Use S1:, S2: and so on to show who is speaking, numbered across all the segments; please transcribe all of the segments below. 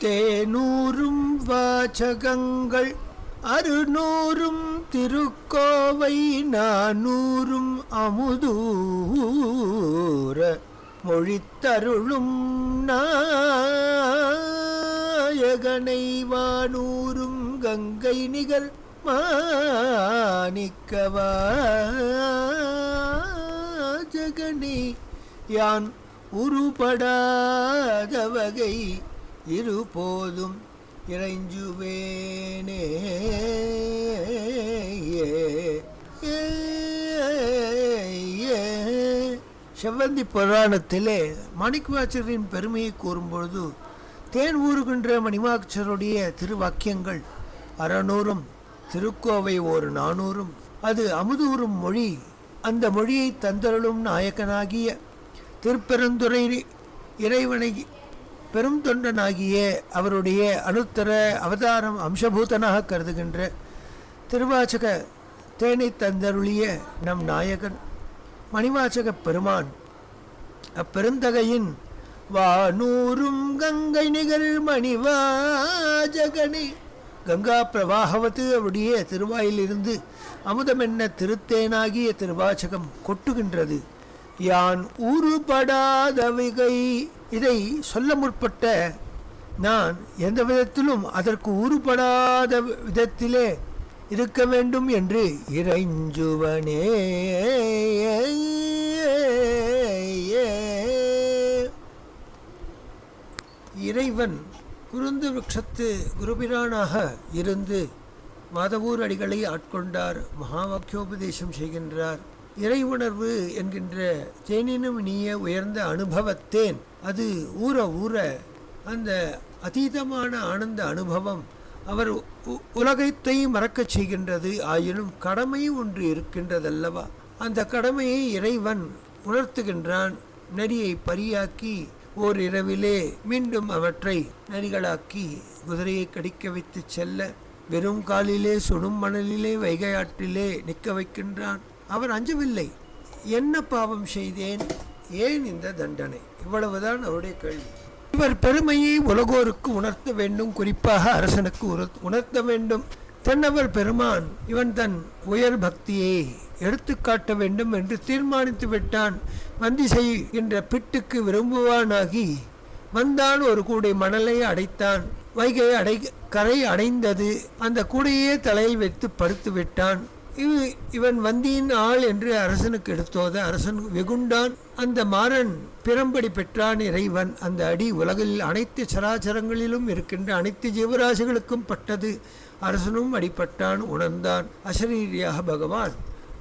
S1: தேனூரும் வாசகங்கள் அறுநூறும் திருக்கோவை நானூறும் அமுதூர மொழித்தருளும் நாயகனை வானூரும் கங்கை நிகர் மாணிக்கவாஜகனே யான் உருபடாத வகை இருபோதும் இறைஞ்சுவேனே. செவ்வந்தி புராணத்திலே மாணிக்கவாச்சரின் பெருமையை கூறும்பொழுது தேன் ஊறுகின்ற மணிமாட்சருடைய திருவாக்கியங்கள் அறநூறும் திருக்கோவை ஒரு நானூறும் அது அமுதூறும் மொழி. அந்த மொழியை தந்தருளும் நாயகனாகிய திருப்பெருந்துறை இறைவனை பெரும் தொண்டனாகிய அவருடைய அனுத்தர அவதாரம் அம்சபூதனாக கருதுகின்ற திருவாச்சக தேனை தந்தருளிய நம் நாயகன் மணிவாச்சக பெருமான் அப்பெருந்தகையின் வானூரும் கங்கை நிகழ் மணிவாஜகனி. கங்கா பிரவாகவத்து அவருடைய திருவாயிலிருந்து அமுதமென்ன திருத்தேனாகிய திருவாச்சகம் கொட்டுகின்றது. யான் உருபடாதவிகை இதை சொல்ல முற்பட்ட நான் எந்த விதத்திலும் அதற்கு உருப்படாத விதத்திலே இருக்க வேண்டும் என்று இறைஞ்சுவனே. இறைவன் குருந்து விரக்ஷத்து குருபிரானாக இருந்து மாதவூர் அடிகளை ஆட்கொண்டார் மகாவாக்கியோபதேசம் செய்கின்றார். இறை உணர்வு என்கின்ற தேனினும் நீய உயர்ந்த அனுபவத்தேன் அது ஊற ஊற அந்த அதீதமான ஆனந்த அனுபவம் அவர் உ- உலகத்தை மறக்கச் செய்கின்றது ஆயினும் கடமை ஒன்று இருக்கின்றதல்லவா? அந்த கடமையை இறைவன் உணர்த்துகின்றான். நரியை பரியாக்கி ஓர் இரவிலே மீண்டும் அவற்றை நரிகளாக்கி குதிரையை கடிக்க வைத்து செல்ல வெறும் காலிலே சுடும் மணலிலே வைகை ஆற்றிலே நிற்க வைக்கின்றான். அவர் அஞ்சவில்லை. என்ன பாவம் செய்தேன்? ஏன் இந்த தண்டனை? இவ்வளவுதான் அவருடைய கேள்வி. இவர் பெருமையை உலகோருக்கு உணர்த்த வேண்டும் குறிப்பாக அரசனுக்கு உணர்த்த வேண்டும். தென்னவர் பெருமான் இவன் தன் உயர் பக்தியை எடுத்துக்காட்ட வேண்டும் என்று தீர்மானித்து விட்டான். வந்தி செய்கின்ற பிட்டுக்கு விரும்புவானாகி வந்தான் ஒரு கூடை மணலை அடைத்தான். வைகை அடை கரை அடைந்தது. அந்த கூடையே தலையில் வைத்து படுத்து விட்டான். இவ இவன் வந்தியின் ஆள் என்று அரசனுக்கு எடுத்தோத அரசன் வெகுண்டான். அந்த மாறன் பிறம்படி பெற்றான் இறைவன். அந்த அடி உலகில் அனைத்து சராச்சரங்களிலும் இருக்கின்ற அனைத்து ஜீவராசிகளுக்கும் பட்டது. அரசனும் அடிபட்டான் உணர்ந்தான். அசரீரியாக பகவான்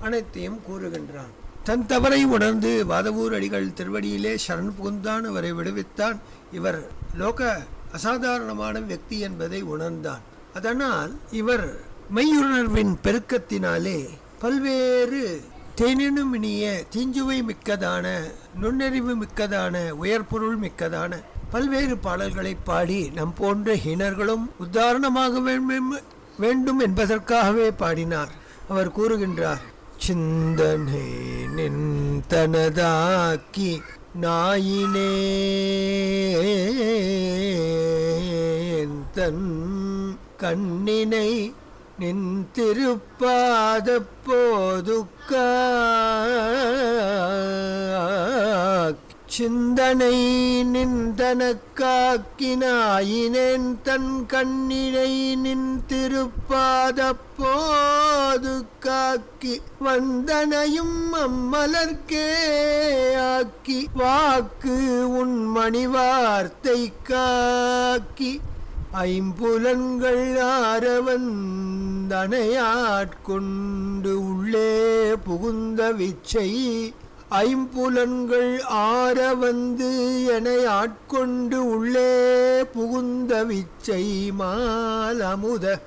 S1: அனைத்தையும் கூறுகின்றான். தன் தவறை உணர்ந்து வாதவூர் அடிகள் திருவடியிலே சரண் புகுந்தான் அவரை விடுவித்தான். இவர் லோக அசாதாரணமான வியக்தி என்பதை உணர்ந்தான். அதனால் இவர் மெய்யுணர்வின் பெருக்கத்தினாலே பல்வேறு தேனினும் இனிய தீஞ்சுவை மிக்கதான நுண்ணறிவு மிக்கதான உயர்பொருள் மிக்கதான பல்வேறு பாடல்களை பாடி நம் போன்ற ஹீனர்களும் உதாரணமாக வேண்டும் வேண்டும் என்பதற்காகவே பாடினார். அவர் கூறுகின்றார் சிந்தனை நின்தனதாக்கி நாயினே தன் கண்ணினை நின் திருப்பாத போதுக்க சிந்தனை நின்றனக்காக்கினாயினேன் தன் கண்ணினை நின் திருப்பாத போது காக்கி வந்தனையும் அம்மலர்க்கே ஆக்கி வாக்கு உன் மணி வார்த்தை காக்கி ஐம்புலன்கள் ஆரவந்தனையாட்கொண்டு உள்ளே புகுந்த விச்சை. ஐம்புலன்கள் ஆற வந்து என ஆட்கொண்டு உள்ளே புகுந்த விச்சை மாலமுத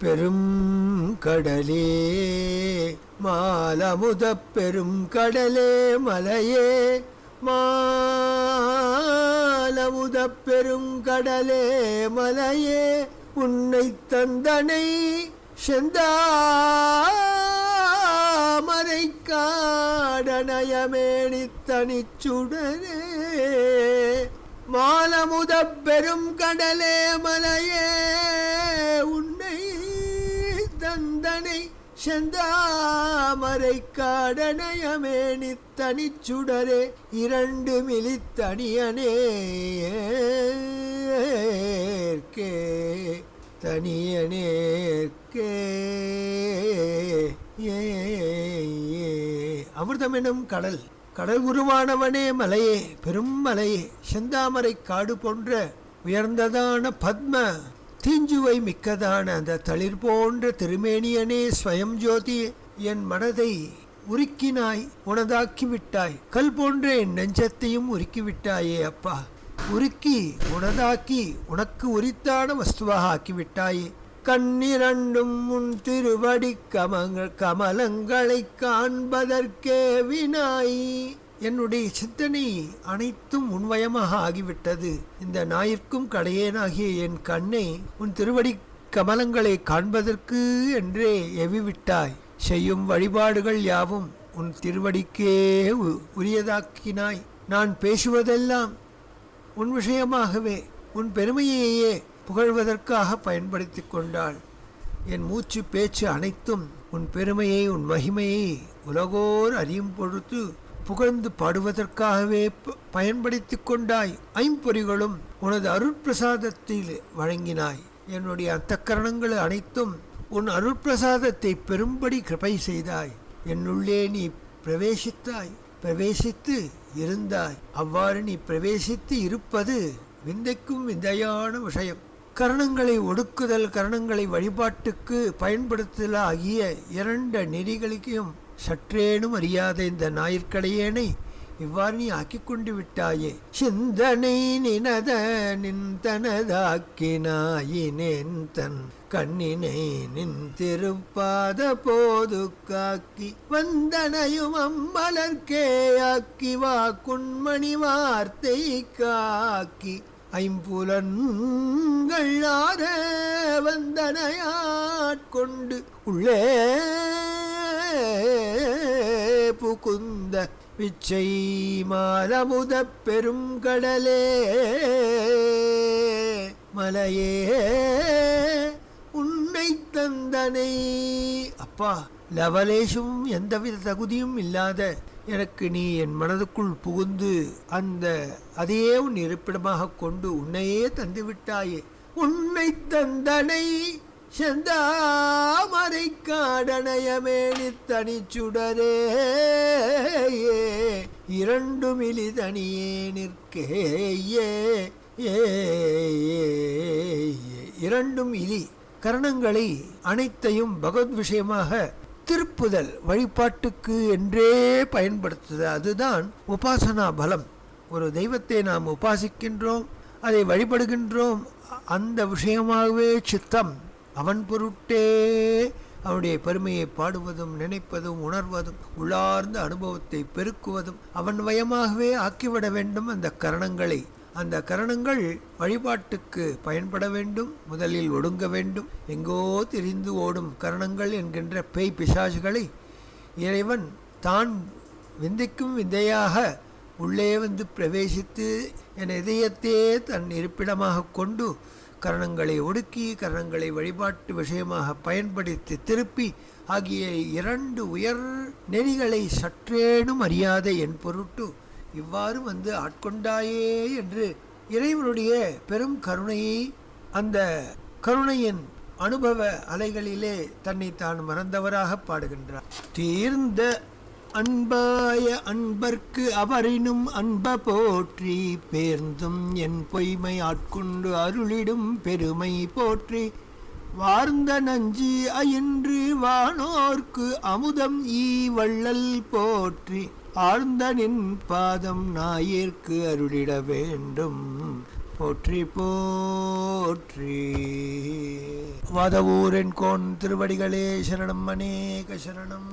S1: பெரும் கடலே. மாலமுத பெரும் கடலே மலையே. மாலமுத பெருங்கடலே மலையே உன்னை தந்தனை செந்தாமரை காடனயமேனி தனிச்சுடரே. மாலமுத பெரும் கடலே மலையே உன்னை தந்தனை செந்தா செந்தாமரை காடனயமேனி தனிச்சுடரே இரண்டு மிலித்தனியனேற்கே தனியனேற்கே ஏ அமிர்தமெனும் கடல் கடல் உருவானவனே மலையே பெரும் மலையே செந்தாமரை காடு போன்ற உயர்ந்ததான பத்ம தீஞ்சுவை மிக்கதான அந்த தளிர் போன்ற திருமேனியனே ஸ்வயம் ஜோதி. என் மனதை உருக்கினாய் உனதாக்கி விட்டாய் கல் போன்ற என் நெஞ்சத்தையும் உருக்கி விட்டாயே அப்பா. உருக்கி உனதாக்கி உனக்கு உரித்தான வஸ்துவாக ஆக்கிவிட்டாயே. கண்ணிரண்டும் உன் திருவடி கமங்கள் கமலங்களை காண்பதற்கே வினாய். என்னுடைய சிந்தனை அனைத்தும் உண்மயமாக ஆகிவிட்டது. இந்த நாயிற்கும் கடையேனாகிய என் கண்ணை உன் திருவடி கமலங்களை காண்பதற்கு என்றே எவிவிட்டாய். செய்யும் வழிபாடுகள் யாவும் உன் திருவடிக்கே உ- உரியதாக்கினாய். நான் பேசுவதெல்லாம் உன் விஷயமாகவே உன் பெருமையையே புகழ்வதற்காக பயன்படுத்திக் கொண்டாள். என் மூச்சு பேச்சு அனைத்தும் உன் பெருமையை உன் மகிமையை உலகோர் அறியும் பொழுது புகழ்ந்து பாடுவதற்காகவே ப- கொண்டாய். ஐம்பொறிகளும் உனது அருட்பிரசாதத்தில் வழங்கினாய். என்னுடைய அந்தக்கரணங்கள் அனைத்தும் உன் அருட்பிரசாதத்தை பெரும்படி கிருபை செய்தாய். என்னுள்ளே நீ பிரவேசித்தாய். பிரவேசித்து இருந்தாய். அவ்வாறு நீ பிரவேசித்து இருப்பது விந்தைக்கும் விந்தையான விஷயம். கரணங்களை ஒடுக்குதல் கரணங்களை வழிபாட்டுக்கு பயன்படுத்துதல் ஆகிய இரண்டு நெறிகளுக்கும் சற்றேனும் அறியாத இந்த ஞாயிற்கடையேனை இவ்வாறு நீ ஆக்கிக் கொண்டு விட்டாயே. சிந்தனை நினத நின்தனதாக்கினாயினேன் தன் கண்ணினை நின் திருப்பாத போது காக்கி வந்தனையும் அம்மலர்க்கே ஆக்கி குண்மணி வார்த்தை காக்கி. ஐம்புலன்கள் ஆற வந்தனையாட்கொண்டு உள்ளே புகுந்த விச்சை மாலமுத பெரும் கடலே மலையே உன்னை தந்தனை. அப்பா லவலேஷும் எந்தவித தகுதியும் இல்லாத எனக்கு நீ என் மனதுக்குள் புகுந்து அந்த அதையே உன் இருப்பிடமாக கொண்டு உன்னையே தந்துவிட்டாயே. உன்னை தந்தனை செந்தா. காடனயமேனி தனிச்சுடரே இரண்டு மிலி தனியே நிற்கே இரண்டும் இலி கரணங்களை அனைத்தையும் பகவத் விஷயமாக திருப்புதல் வழிபாட்டுக்கு என்றே பயன்படுத்துது. அதுதான் உபாசனா பலம். ஒரு தெய்வத்தை நாம் உபாசிக்கின்றோம் அதை வழிபடுகின்றோம் அந்த விஷயமாகவே சித்தம் அவன் பொருட்டே அவனுடைய பெருமையை பாடுவதும் நினைப்பதும் உணர்வதும் உள்ளார்ந்த அனுபவத்தை பெருக்குவதும் அவன் வயமாகவே ஆக்கிவிட வேண்டும் அந்த கரணங்களை. அந்த கரணங்கள் வழிபாட்டுக்கு பயன்பட வேண்டும் முதலில் ஒடுங்க வேண்டும். எங்கோ திரிந்து ஓடும் கரணங்கள் என்கின்ற பேய் பிசாசுகளை இறைவன் தான் விந்தைக்கும் விந்தையாக உள்ளே வந்து பிரவேசித்து என் இதயத்தையே தன் இருப்பிடமாக கொண்டு கரணங்களை ஒடுக்கி கரணங்களை வழிபாட்டு விஷயமாக பயன்படுத்தி திருப்பி ஆகிய இரண்டு உயர் நெறிகளை சற்றேனும் அறியாத என் பொருட்டு இவ்வாறு வந்து ஆட்கொண்டாயே என்று இறைவனுடைய பெரும் கருணையை அந்த கருணையின் அனுபவ அலைகளிலே தன்னை தான் மறந்தவராக பாடுகின்றார். தீர்ந்த அன்பாய அன்பர்க்கு அவரினும் அன்ப போற்றி பேர்ந்தும் என் பொய்மை ஆட்கொண்டு அருளிடும் பெருமை போற்றி. வார்ந்த நஞ்சு அயின்று வானோர்க்கு அமுதம் ஈ வள்ளல் போற்றி. ஆழ்ந்த நின் பாதம் நாயிற்கு அருளிட வேண்டும். போற்றி போற்றி. வாதவூரன் கோன் திருவடிகளே சரணம் அநேக சரணம்.